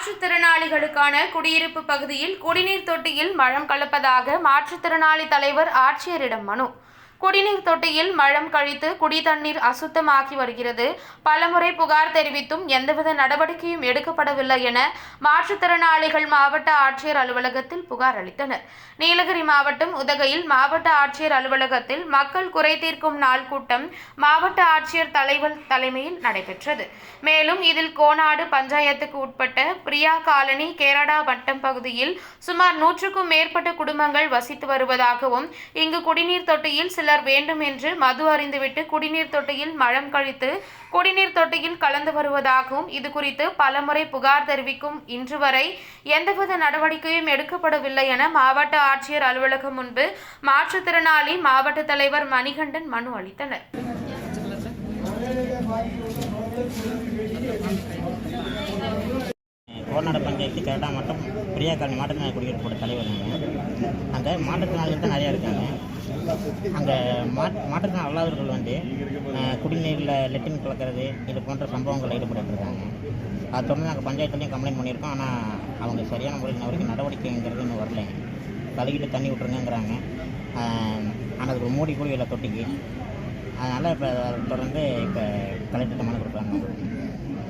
மாற்றுத்திறனாளிகளுக்கான குடியிருப்பு பகுதியில் குடிநீர் தொட்டியில் மலம் கலப்பதாக மாற்றுத்திறனாளி தலைவர் ஆட்சியரிடம் மனு குடிநீர் தொட்டியில் மழம் கழித்து குடி தண்ணீர் அசுத்தமாகி வருகிறது. பலமுறை புகார் தெரிவித்தும் எந்தவித நடவடிக்கையும் எடுக்கப்படவில்லை என மாற்றுத்திறனாளிகள் மாவட்ட ஆட்சியர் அலுவலகத்தில் புகார் அளித்தனர். நீலகிரி மாவட்டம் உதகையில் மாவட்ட ஆட்சியர் அலுவலகத்தில் மக்கள் குறை தீர்க்கும் நாள் கூட்டம் மாவட்ட ஆட்சியர் தலைவர் தலைமையில் நடைபெற்றது. மேலும் இதில் கோனாடு பஞ்சாயத்துக்கு உட்பட்ட பிரியா காலனி கேரடா வட்டம் பகுதியில் சுமார் நூற்றுக்கும் மேற்பட்ட குடும்பங்கள் வசித்து வருவதாகவும் இங்கு குடிநீர் தொட்டியில் சில சிலர் வேண்டும் என்று மது அறிந்துவிட்டு குடிநீர் தொட்டியில் மழம் கழித்து குடிநீர் தொட்டியில் கலந்து வருவதாகவும் இது குறித்து பலமுறை புகார் தெரிவிக்கும் இன்று வரை எந்தவித நடவடிக்கையும் எடுக்கப்படவில்லை என மாவட்ட ஆட்சியர் அலுவலகம் முன்பு மாற்றுத்திறனாளி மாவட்ட தலைவர் மணிகண்டன் மனு அளித்தனர். கோர்நாடு பஞ்சாயத்து கரெக்டா மட்டும் பிரியா காலனி மாற்றுத்திறனாளி குடியிருப்போட தலைவர் நான் அங்கே மாற்றுத்திறனாளிகள் தான் நிறையா இருக்காங்க. அங்கே மாற்று மாற்றுத்திறனாளி அல்லாதவர்கள் வந்து குடிநீரில் லெட்டின் கலக்கிறது இது போன்ற சம்பவங்கள் ஈடுபட்டு இருக்காங்க தொடர்ந்து நாங்கள் பஞ்சாயத்துலேயும் கம்ப்ளைண்ட் பண்ணியிருக்கோம். ஆனால் அவங்க சரியான முறையில் அவருக்கு வரைக்கும் நடவடிக்கைங்கிறது இன்னும் வரல. கழுகிட்டு தண்ணி விட்ருங்கங்கிறாங்க ஆனால் ஒரு மூடி கூட இல்லை தொட்டிக்கு. அதனால் இப்போ தொடர்ந்து இப்போ